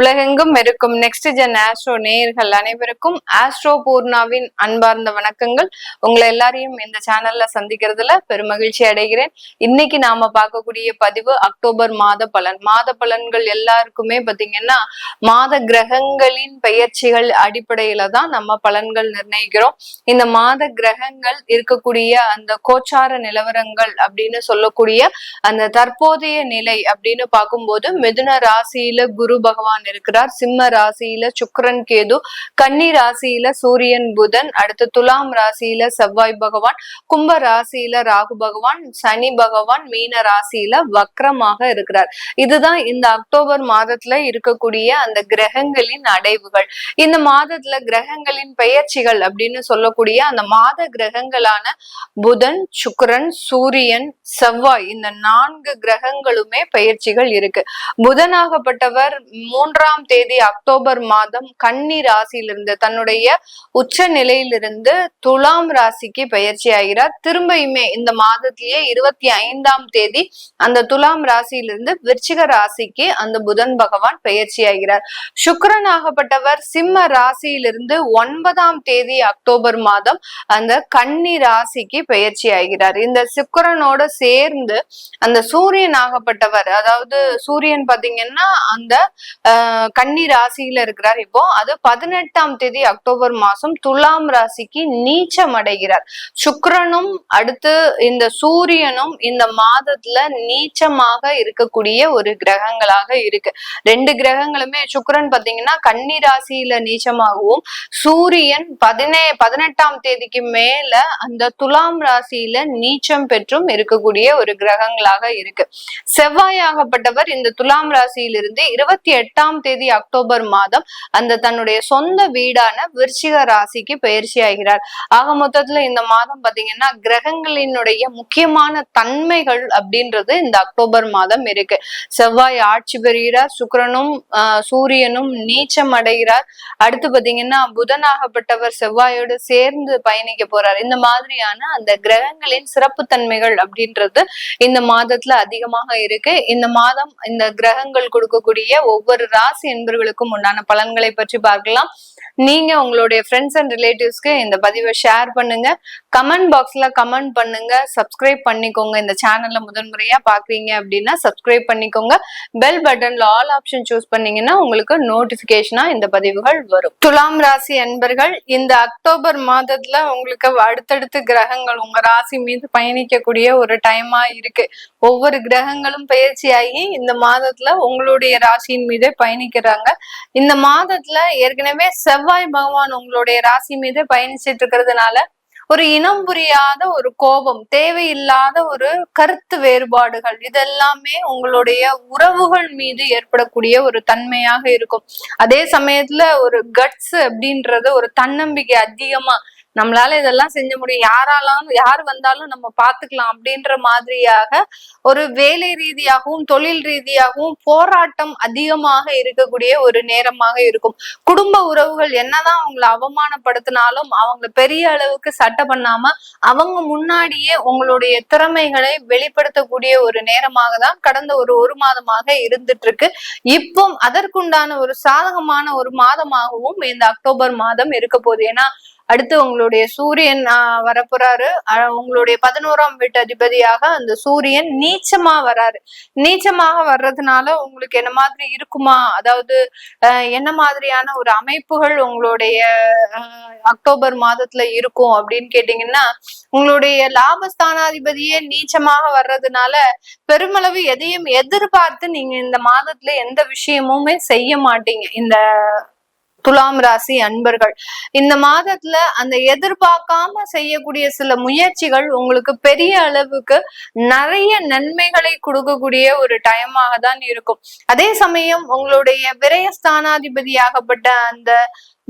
உலகெங்கும் இருக்கும் next gen astro நேயர்கள் அனைவருக்கும் ஆஸ்ட்ரோ பூர்ணாவின் அன்பார்ந்த வணக்கங்கள். உங்களை எல்லாரையும் இந்த சேனல்ல சந்திக்கிறதுல பெருமகிழ்ச்சி அடைகிறேன். இன்னைக்கு நாம பார்க்கக்கூடிய பதிவு அக்டோபர் மாத பலன். மாத பலன்கள் எல்லாருக்குமே பாத்தீங்கன்னா மாத கிரகங்களின் பெயர்ச்சிகள் அடிப்படையில தான் நம்ம பலன்கள் நிர்ணயிக்கிறோம். இந்த மாத கிரகங்கள் இருக்கக்கூடிய அந்த கோச்சார நிலவரங்கள் அப்படின்னு சொல்லக்கூடிய அந்த தற்போதைய நிலை அப்படின்னு பார்க்கும்போது மிதுன ராசியில குரு பகவான் இருக்கிறார் சிம்ம ராசியில சுக்கரன் கேது கன்னி ராசியில சூரியன் புதன் அடுத்து துலாம் ராசியில செவ்வாய் பகவான் கும்ப ராசியில ராகு பகவான் சனி பகவான் மீன ராசியில வக்ரமாக இருக்கிறார். இதுதான் இந்த அக்டோபர் மாதத்துல இருக்கக்கூடிய அந்த கிரகங்களின் அடைவுகள். இந்த மாதத்துல கிரகங்களின் பெயர்ச்சிகள் அப்படின்னு சொல்லக்கூடிய அந்த மாத கிரகங்களான புதன் சுக்கரன் சூரியன் செவ்வாய் இந்த நான்கு கிரகங்களுமே பெயர்ச்சிகள் இருக்கு. புதனாகப்பட்டவர் மூன்றாம் தேதி அக்டோபர் மாதம் கன்னி ராசியிலிருந்து தன்னுடைய உச்ச நிலையிலிருந்து துலாம் ராசிக்கு பயிற்சி ஆகிறார் திரும்பியுமே இந்த மாதத்திலேயே இருபத்தி ஐந்தாம் தேதி அந்த துலாம் ராசியிலிருந்து விருச்சிக ராசிக்கு அந்த புதன் பகவான் பயிற்சி ஆகிறார் சுக்கரன் ஆகப்பட்டவர் சிம்ம ராசியிலிருந்து ஒன்பதாம் தேதி அக்டோபர் மாதம் அந்த கன்னி ராசிக்கு பயிற்சி ஆகிறார் இந்த சுக்கரனோட சேர்ந்து அந்த சூரியன் ஆகப்பட்டவர் அதாவது சூரியன் பாத்தீங்கன்னா அந்த கன்னி ராசியில இருக்கிறார். இப்போ அது பதினெட்டாம் தேதி அக்டோபர் மாசம் துலாம் ராசிக்கு நீச்சம் அடைகிறார். சுக்கரனும் அடுத்து இந்த சூரியனும் இந்த மாதத்துல நீச்சமாக இருக்கக்கூடிய ஒரு கிரகங்களாக இருக்கு. ரெண்டு கிரகங்களுமே சுக்கரன் பாத்தீங்கன்னா கன்னி ராசியில நீச்சமாகவும் சூரியன் பதினே பதினெட்டாம் தேதிக்கு மேல அந்த துலாம் ராசியில நீச்சம் பெற்றும் இருக்கக்கூடிய ஒரு கிரகங்களாக இருக்கு. செவ்வாயாகப்பட்டவர் இந்த துலாம் ராசியிலிருந்து இருபத்தி எட்டாம் தேதி அக்டோபர் மாதம் அந்த தன்னுடைய சொந்த வீடான விருச்சிக ராசிக்கு பயிற்சி ஆகிறார். ஆக மொத்தத்துல இந்த மாதம் பாத்தீங்கன்னா கிரகங்களினுடைய முக்கியமான தன்மைகள் அப்படின்றது இந்த அக்டோபர் மாதம் இருக்கு. செவ்வாய் ஆட்சி பெறுகிறார் சுக்கரனும் சூரியனும் நீச்சம் அடைகிறார். அடுத்து பாத்தீங்கன்னா புதனாகப்பட்டவர் செவ்வாயோடு சேர்ந்து பயணிக்க போறார். இந்த மாதிரியான அந்த கிரகங்களின் சிறப்பு தன்மைகள் அப்படின்றது இந்த மாதத்துல அதிகமாக இருக்கு. இந்த மாதம் இந்த கிரகங்கள் கொடுக்கக்கூடிய ஒவ்வொரு ராசி என்பர்களுக்கும் உண்டான பலன்களை பற்றி பார்க்கலாம். நீங்க உங்களுடைய ஃப்ரெண்ட்ஸ் அண்ட் ரிலேட்டிவ்ஸ்க்கு இந்த பதிவை ஷேர் பண்ணுங்க. கமெண்ட் பாக்ஸ்ல கமெண்ட் பண்ணுங்க சப்ஸ்கிரைப் பண்ணிக்கோங்க. இந்த சேனல்ல முதன்முறையா பாக்குறீங்க அப்படின்னா சப்ஸ்கிரைப் பண்ணிக்கோங்க. பெல் பட்டன்ல ஆல் ஆப்ஷன் சூஸ் பண்ணீங்கன்னா உங்களுக்கு நோட்டிபிகேஷனா இந்த பதிவுகள் வரும். துலாம் ராசி அன்பர்கள் இந்த அக்டோபர் மாதத்துல உங்களுக்கு அடுத்தடுத்து கிரகங்கள் உங்க ராசி மீது பயணிக்கக்கூடிய ஒரு டைமா இருக்கு. ஒவ்வொரு கிரகங்களும் பயிற்சியாகி இந்த மாதத்துல உங்களுடைய ராசியின் மீதே பயணிக்கிறாங்க. இந்த மாதத்துல ஏற்கனவே செவ்வாய் பகவான் உங்களுடைய ராசி மீது பயணிச்சிட்டு இருக்கிறதுனால ஒரு இனம் புரியாத ஒரு கோபம் தேவையில்லாத ஒரு கருத்து வேறுபாடுகள் இதெல்லாமே உங்களுடைய உறவுகள் மீது ஏற்படக்கூடிய ஒரு தன்மையாக இருக்கும். அதே சமயத்துல ஒரு கட்ஸ் அப்படின்றது ஒரு தன்னம்பிக்கை அதிகமா நம்மளால இதெல்லாம் செஞ்ச முடியும். யாராலும் யார் வந்தாலும் நம்ம பாத்துக்கலாம் அப்படின்ற மாதிரியாக ஒரு வேலை ரீதியாகவும் தொழில் ரீதியாகவும் போராட்டம் அதிகமாக இருக்கக்கூடிய ஒரு நேரமாக இருக்கும். குடும்ப உறவுகள் என்னதான் அவங்களை அவமானப்படுத்தினாலும் அவங்க பெரிய அளவுக்கு சட்டை பண்ணாம அவங்க முன்னாடியே உங்களுடைய திறமைகளை வெளிப்படுத்தக்கூடிய ஒரு நேரமாக தான் கடந்த ஒரு ஒரு மாதமாக இருந்துட்டு இருக்கு இப்போ அதற்குண்டான ஒரு சாதகமான ஒரு மாதமாகவும் இந்த அக்டோபர் மாதம் இருக்க போகுது. ஏன்னா அடுத்து உங்களுடைய சூரியன் வரப்போறாரு. உங்களுடைய பதினோராம் வீட்டு அதிபதியாக அந்த சூரியன் நீச்சமா வராரு. நீச்சமாக வர்றதுனால உங்களுக்கு என்ன மாதிரி இருக்குமா? அதாவது என்ன மாதிரியான ஒரு அமைப்புகள் உங்களுடைய அக்டோபர் மாதத்துல இருக்கும் அப்படின்னு கேட்டீங்கன்னா உங்களுடைய லாபஸ்தானாதிபதியே நீச்சமாக வர்றதுனால பெருமளவு எதையும் எதிர்பார்த்து நீங்க இந்த மாதத்துல எந்த விஷயமுமே செய்ய மாட்டீங்க. இந்த துலாம் ராசி அன்பர்கள். இந்த மாதத்துல அந்த எதிர்பார்க்காம செய்யக்கூடிய சில முயற்சிகள் உங்களுக்கு பெரிய அளவுக்கு நிறைய நன்மைகளை கொடுக்கக்கூடிய ஒரு டைமாக தான் இருக்கும். அதே சமயம் உங்களுடைய விரயஸ்தானாதிபதியாகப்பட்ட அந்த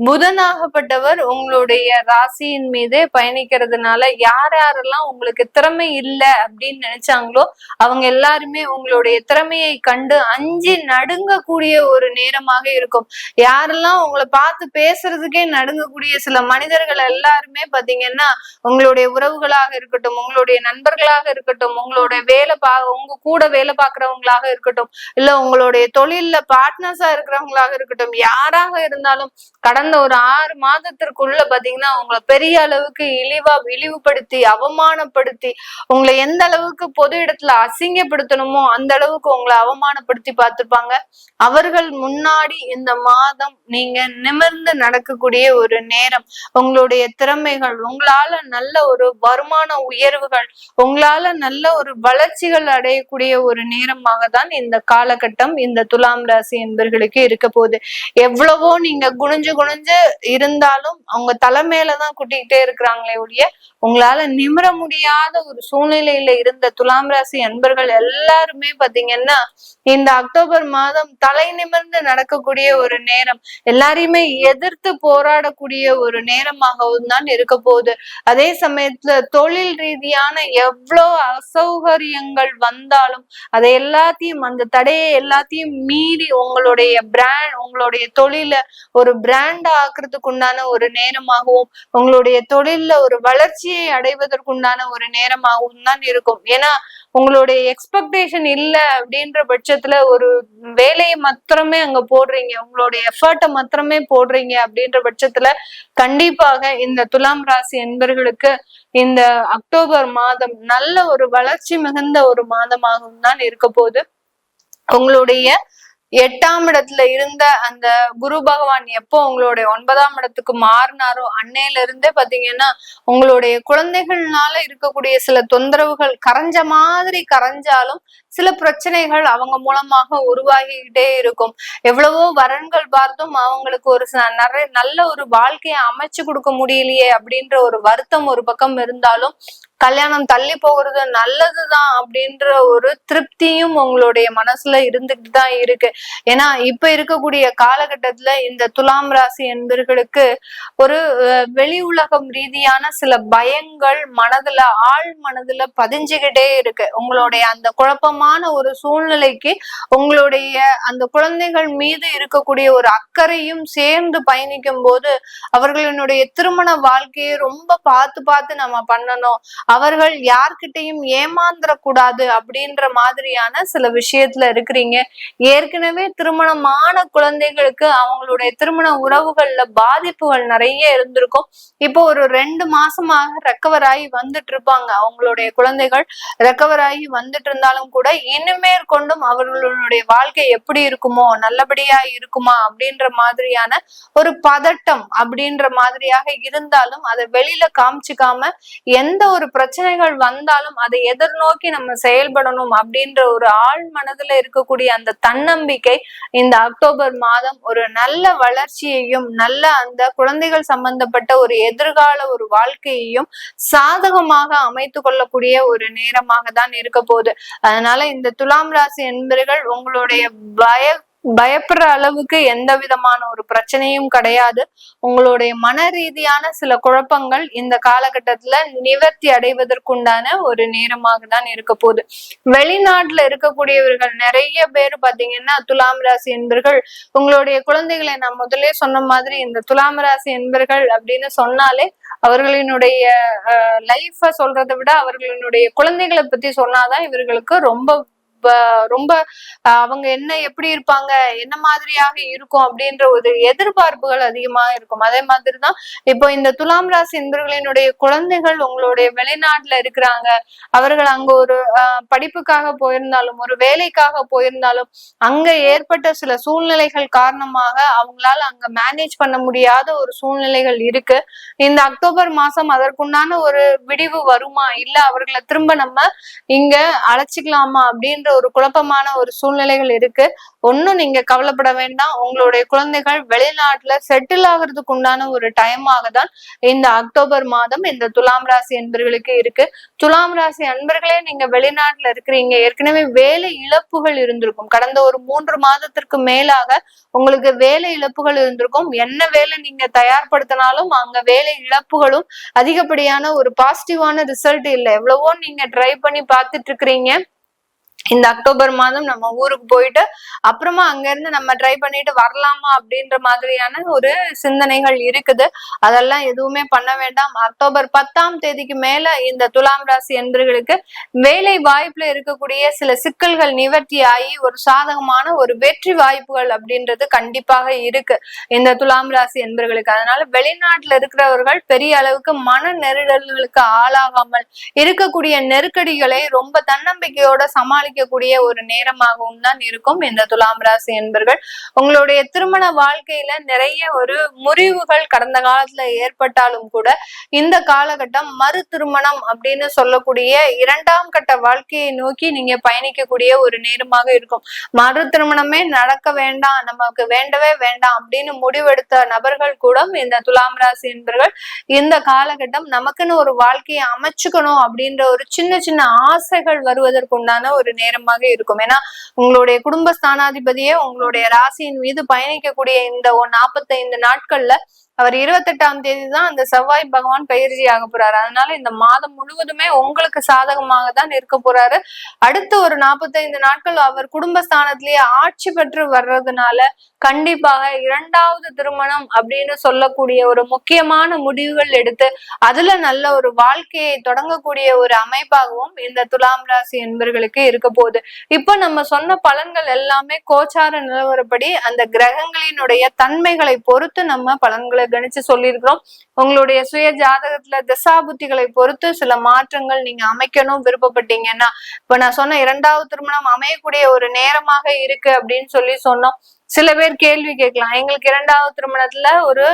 புதனாகப்பட்டவர் உங்களுடைய ராசியின் மீது பயணிக்கிறதுனால யார் யாரெல்லாம் உங்களுக்கு திறமை இல்லை அப்படின்னு நினைச்சாங்களோ அவங்க எல்லாருமே உங்களுடைய திறமையை கண்டு அஞ்சு நடுங்கக்கூடிய ஒரு நேரமாக இருக்கும். யாரெல்லாம் உங்களை பார்த்து பேசுறதுக்கே நடுங்கக்கூடிய சில மனிதர்கள் எல்லாருமே பாத்தீங்கன்னா உங்களுடைய உறவுகளாக இருக்கட்டும் உங்களுடைய நண்பர்களாக இருக்கட்டும் உங்களுடைய வேலை பா உங்க கூட வேலை பார்க்கறவங்களாக இருக்கட்டும் இல்ல உங்களுடைய தொழில்ல பார்ட்னர்ஸா இருக்கிறவங்களாக இருக்கட்டும் யாராக இருந்தாலும் கடந்த ஒரு ஆறு மாதத்திற்குள்ள பாத்தீங்கன்னா உங்களை பெரிய அளவுக்கு இழிவா இழிவுபடுத்தி அவமானப்படுத்தி உங்களை எந்த அளவுக்கு பொது இடத்துல அசிங்கப்படுத்தணுமோ அந்த அளவுக்கு உங்களை அவமானப்படுத்தி பார்த்துருப்பாங்க. அவர்கள் முன்னாடி இந்த மாதம் நீங்க நிமிர்ந்து நடக்கக்கூடிய ஒரு நேரம் உங்களுடைய திறமைகள் உங்களால நல்ல ஒரு வருமான உயர்வுகள் உங்களால நல்ல ஒரு வளர்ச்சிகள் அடையக்கூடிய ஒரு நேரமாக தான் இந்த காலகட்டம் இந்த துலாம் ராசி என்பர்களுக்கு இருக்க போகுது. எவ்வளவோ நீங்க குனிஞ்சு குனிஞ்சு இருந்தாலும் அவங்க தலைமையிலதான் கூட்டிக்கிட்டே இருக்கிறாங்களே ஒழிய உங்களால நிமிர முடியாத ஒரு சூழ்நிலையில இருந்த துலாம் ராசி அன்பர்கள் எல்லாருமே பாத்தீங்கன்னா இந்த அக்டோபர் மாதம் தலை நிமிர்ந்து நடக்கக்கூடிய ஒரு நேரம் எல்லாரையுமே எதிர்த்து போராடக்கூடிய ஒரு நேரமாகவும் தான் இருக்க போகுது. அதே சமயத்துல தொழில் ரீதியான எவ்வளோ அசௌகரியங்கள் வந்தாலும் அதை எல்லாத்தையும் அந்த தடையை எல்லாத்தையும் மீறி உங்களுடைய பிராண்ட் உங்களுடைய தொழில ஒரு பிராண்ட் ஆக்குறதுக்கு உண்டான ஒரு நேரமாகவும் உங்களுடைய தொழில்ல ஒரு வளர்ச்சியை அடைவதற்குண்டான ஒரு நேரமாகவும் தான் இருக்கும். ஏன்னா உங்களுடைய எக்ஸ்பெக்டேஷன் இல்ல அப்படின்ற பட்சத்துல ஒரு வேலையை மாத்திரமே அங்க போடுறீங்க உங்களுடைய எஃபர்ட்டை மாத்திரமே போடுறீங்க அப்படின்ற பட்சத்துல கண்டிப்பாக இந்த துலாம் ராசி என்பர்களுக்கு இந்த அக்டோபர் மாதம் நல்ல ஒரு வளர்ச்சி மிகுந்த ஒரு மாதமாகவும் தான் இருக்க போகுது. உங்களுடைய எட்டாம் இடத்துல இருந்த அந்த குரு பகவான் எப்போ உங்களுடைய ஒன்பதாம் இடத்துக்கு மாறினாரோ அன்னையில இருந்தே பாத்தீங்கன்னா உங்களுடைய குழந்தைகள்னால இருக்கக்கூடிய சில தொந்தரவுகள் கரைஞ்ச மாதிரி கரைஞ்சாலும் சில பிரச்சனைகள் அவங்க மூலமாக உருவாகிக்கிட்டே இருக்கும். எவ்வளவோ வரன்கள் பார்த்தும் அவங்களுக்கு ஒரு நிறைய நல்ல ஒரு வாழ்க்கையை அமைச்சு கொடுக்க முடியலையே அப்படின்ற ஒரு வருத்தம் ஒரு பக்கம் இருந்தாலும் கல்யாணம் தள்ளி போகிறது நல்லதுதான் அப்படின்ற ஒரு திருப்தியும் உங்களுடைய மனசுல இருந்துட்டு தான் இருக்கு. ஏன்னா இப்ப இருக்கக்கூடிய காலகட்டத்துல இந்த துலாம் ராசி என்பர்களுக்கு ஒரு வெளி உலகம் ரீதியான சில பயங்கள் மனதுல ஆள் மனதுல பதிஞ்சுகிட்டே இருக்கு. உங்களுடைய அந்த குழப்பமான ஒரு சூழ்நிலைக்கு உங்களுடைய அந்த குழந்தைகள் மீது இருக்கக்கூடிய ஒரு அக்கறையும் சேர்ந்து பயணிக்கும் போது அவர்களினுடைய திருமண வாழ்க்கையை ரொம்ப பார்த்து பார்த்து நம்ம பண்ணணும். அவர்கள் யார்கிட்டையும் ஏமாந்துடக்கூடாது அப்படின்ற மாதிரியான சில விஷயத்துல இருக்கிறீங்க. ஏற்கனவே திருமணமான குழந்தைகளுக்கு அவங்களுடைய திருமண உறவுகள்ல பாதிப்புகள் நிறைய இருந்திருக்கும். இப்போ ஒரு ரெண்டு மாசமாக ரெக்கவர் ஆகி வந்துட்டு இருப்பாங்க அவங்களுடைய குழந்தைகள். ரெக்கவர் ஆகி வந்துட்டு இருந்தாலும் கூட இனிமேற் கொண்டும் அவர்களுடைய வாழ்க்கை எப்படி இருக்குமோ நல்லபடியா இருக்குமா அப்படின்ற மாதிரியான ஒரு பதட்டம் அப்படின்ற மாதிரியாக இருந்தாலும் அதை வெளியில காமிச்சுக்காம எந்த ஒரு பிரச்சனைகள் வந்தாலும் அதை எதிர்நோக்கி நம்ம செயல்படணும் அப்படின்ற ஒரு ஆள் மனதுல இருக்கக்கூடிய அந்த தன்னம்பிக்கை இந்த அக்டோபர் மாதம் ஒரு நல்ல வளர்ச்சியையும் நல்ல அந்த குழந்தைகள் சம்பந்தப்பட்ட ஒரு எதிர்கால ஒரு வாழ்க்கையையும் சாதகமாக அமைத்து கொள்ளக்கூடிய ஒரு நேரமாக தான் இருக்க போகுது. அதனால இந்த துலாம் ராசி என்பர்கள் உங்களுடைய பய பயப்படுற அளவுக்கு எந்த விதமான ஒரு பிரச்சனையும் கிடையாது. உங்களுடைய மன ரீதியான சில குழப்பங்கள் இந்த காலகட்டத்துல நிவர்த்தி அடைவதற்குண்டான ஒரு நேரமாக தான் இருக்க போகுது. வெளிநாட்டுல இருக்கக்கூடியவர்கள் நிறைய பேர் பாத்தீங்கன்னா துலாம் ராசி என்பர்கள் உங்களுடைய குழந்தைகளை நான் முதலே சொன்ன மாதிரி இந்த துலாம் ராசி என்பர்கள் அப்படின்னு சொன்னாலே அவர்களினுடைய லைஃப சொல்றதை விட அவர்களினுடைய குழந்தைகளை பத்தி சொன்னாதான் இவர்களுக்கு ரொம்ப ரொம்ப அவங்க என்ன எப்படி இருப்பாங்க என்ன மாதிரியாக இருக்கும் அப்படின்ற ஒரு எதிர்பார்ப்புகள் அதிகமா இருக்கும். அதே மாதிரிதான் இப்போ இந்த துலாம் ராசி என்பர்களினுடைய குழந்தைகள் உங்களுடைய வெளிநாட்டுல இருக்கிறாங்க. அவர்கள் அங்க ஒரு படிப்புக்காக போயிருந்தாலும் ஒரு வேலைக்காக போயிருந்தாலும் அங்க ஏற்பட்ட சில சூழ்நிலைகள் காரணமாக அவங்களால அங்க மேனேஜ் பண்ண முடியாத ஒரு சூழ்நிலைகள் இருக்கு. இந்த அக்டோபர் மாசம் அதற்குண்டான ஒரு விடிவு வருமா? இல்ல அவர்களை திரும்ப நம்ம இங்க அழைச்சிக்கலாமா அப்படின்ற ஒரு குழப்பமான ஒரு சூழ்நிலைகள் இருக்கு. ஒன்னும் நீங்க கவலைப்பட வேண்டாம். உங்களுடைய குழந்தைகள் வெளிநாட்டுல செட்டில் ஆகுறதுக்கு உண்டான ஒரு டைமாக தான் இந்த அக்டோபர் மாதம் இந்த துலாம் ராசி அன்பர்களுக்கு இருக்கு. துலாம் ராசி அன்பர்களே நீங்க வெளிநாட்டுல இருக்கிறீங்க. ஏற்கனவே வேலை இழப்புகள் இருந்திருக்கும். கடந்த ஒரு மூன்று மாதத்திற்கு மேலாக உங்களுக்கு வேலை இழப்புகள் இருந்திருக்கும். என்ன வேலை நீங்க தயார்படுத்தினாலும் அங்க வேலை இழப்புகளும் அதிகப்படியான ஒரு பாசிட்டிவான ரிசல்ட் இல்லை. எவ்வளவோ நீங்க ட்ரை பண்ணி பார்த்துட்டு இருக்கிறீங்க. இந்த அக்டோபர் மாதம் நம்ம ஊருக்கு போயிட்டு அப்புறமா அங்க இருந்து நம்ம ட்ரை பண்ணிட்டு வரலாமா அப்படின்ற மாதிரியான ஒரு சிந்தனைகள் இருக்குது. அதெல்லாம் எதுவுமே பண்ண வேண்டாம். அக்டோபர் பத்தாம் தேதிக்கு மேல இந்த துலாம் ராசி என்பர்களுக்கு வேலை வாய்ப்புல இருக்கக்கூடிய சில சிக்கல்கள் நிவர்த்தி ஆகி ஒரு சாதகமான ஒரு வெற்றி வாய்ப்புகள் அப்படின்றது கண்டிப்பாக இருக்கு இந்த துலாம் ராசி என்பர்களுக்கு. அதனால வெளிநாட்டுல இருக்கிறவர்கள் பெரிய அளவுக்கு மன நெருடல்களுக்கு ஆளாகாமல் இருக்கக்கூடிய நெருக்கடிகளை ரொம்ப தன்னம்பிக்கையோட சமாளி சமாளிக்கக்கூடிய ஒரு நேரமாகவும் தான் இருக்கும். இந்த துலாம் ராசி என்பர்கள் உங்களுடைய திருமண வாழ்க்கையில நிறைய ஒரு முறிவுகள் கடந்த காலத்துல ஏற்பட்டாலும் கூட இந்த காலகட்டம் மறு திருமணம் அப்படின்னு சொல்லக்கூடிய இரண்டாம் கட்ட வாழ்க்கையை நோக்கி நீங்க பயணிக்கக்கூடிய ஒரு நேரமாக இருக்கும். மறு திருமணமே நடக்க வேண்டாம் நமக்கு வேண்டவே வேண்டாம் அப்படின்னு முடிவெடுத்த நபர்கள் கூட இந்த துலாம் ராசி என்பர்கள் இந்த காலகட்டம் நமக்குன்னு ஒரு வாழ்க்கையை அமைச்சுக்கணும் அப்படின்ற ஒரு சின்ன சின்ன ஆசைகள் வருவதற்குண்டான ஒரு நேரமாக இருக்கும். ஏன்னா உங்களுடைய குடும்ப ஸ்தானாதிபதியே உங்களுடைய ராசியின் மீது பயணிக்கக்கூடிய இந்த நாற்பத்தைந்து நாட்கள்ல அவர் இருபத்தெட்டாம் தேதி தான் அந்த செவ்வாய் பகவான் பயிற்சி ஆக போறாரு. அதனால இந்த மாதம் முழுவதுமே உங்களுக்கு சாதகமாக தான் இருக்க போறாரு. அடுத்த ஒரு நாற்பத்தைந்து நாட்கள் அவர் குடும்பஸ்தானத்திலேயே ஆட்சி பெற்று வர்றதுனால கண்டிப்பாக இரண்டாவது திருமணம் அப்படின்னு சொல்லக்கூடிய ஒரு முக்கியமான முடிவுகள் எடுத்து அதுல நல்ல ஒரு வாழ்க்கையை தொடங்கக்கூடிய ஒரு அமைப்பாகவும் இந்த துலாம் ராசி என்பர்களுக்கு இருக்க போகுது. இப்ப நம்ம சொன்ன பலன்கள் எல்லாமே கோச்சார நிலவரப்படி அந்த கிரகங்களினுடைய தன்மைகளை பொறுத்து நம்ம பலன்களை கணிச்சு சொல்லியிருக்கிறோம். உங்களுடைய சுய ஜாதகத்துல திசாபுத்திகளை பொறுத்து சில மாற்றங்கள் நீங்க அமைக்கணும் விருப்பப்பட்டீங்கன்னா. இப்ப நான் சொன்ன இரண்டாவது திருமணம் அமையக்கூடிய ஒரு நேரமாக இருக்கு அப்படின்னு சொல்லி சொன்னோம். சில பேர் கேள்வி கேட்கலாம். எங்களுக்கு இரண்டாவது திருமணத்துல ஒரு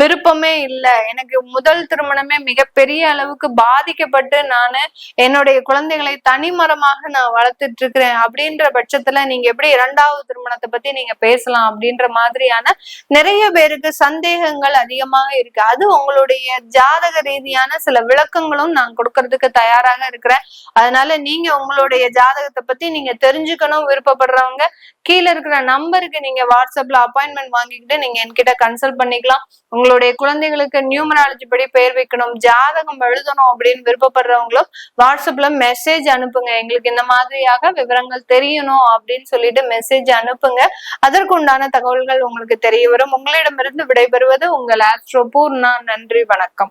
விருப்பமே இல்லை. எனக்கு முதல் திருமணமே மிகப்பெரிய அளவுக்கு பாதிக்கப்பட்டு நான் என்னுடைய குழந்தைகளை தனிமரமாக நான் வளர்த்துட்டு இருக்கிறேன் அப்படின்ற பட்சத்துல நீங்க எப்படி இரண்டாவது திருமணத்தை பத்தி நீங்க பேசலாம் அப்படின்ற மாதிரியான நிறைய பேருக்கு சந்தேகங்கள் அதிகமாக இருக்கு. அது உங்களுடைய ஜாதக ரீதியான சில விளக்கங்களும் நான் கொடுக்கறதுக்கு தயாராக இருக்கிறேன். அதனால நீங்க உங்களுடைய ஜாதகத்தை பத்தி நீங்க தெரிஞ்சுக்கணும் விருப்பப்படுறவங்க கீழே இருக்கிற நம்பருக்கு நீங்க வாட்ஸ்அப்ல அப்பாயின்மெண்ட் வாங்கிக்கிட்டு நீங்க என்கிட்ட கன்சல்ட் பண்ணிக்கலாம். உங்களுடைய குழந்தைகளுக்கு நியூமராலஜி படி பெயர் வைக்கணும் ஜாதகம் எழுதணும் அப்படின்னு விருப்பப்படுறவங்களும் வாட்ஸ்அப்ல மெசேஜ் அனுப்புங்க. எங்களுக்கு இந்த மாதிரியாக விவரங்கள் தெரியணும் அப்படின்னு சொல்லிட்டு மெசேஜ் அனுப்புங்க. அதற்கு உண்டான தகவல்கள் உங்களுக்கு தெரிய வரும். உங்களிடமிருந்து விடைபெறுவது உங்கள் ஆஸ்ட்ரோ பூர்ணா. நன்றி. வணக்கம்.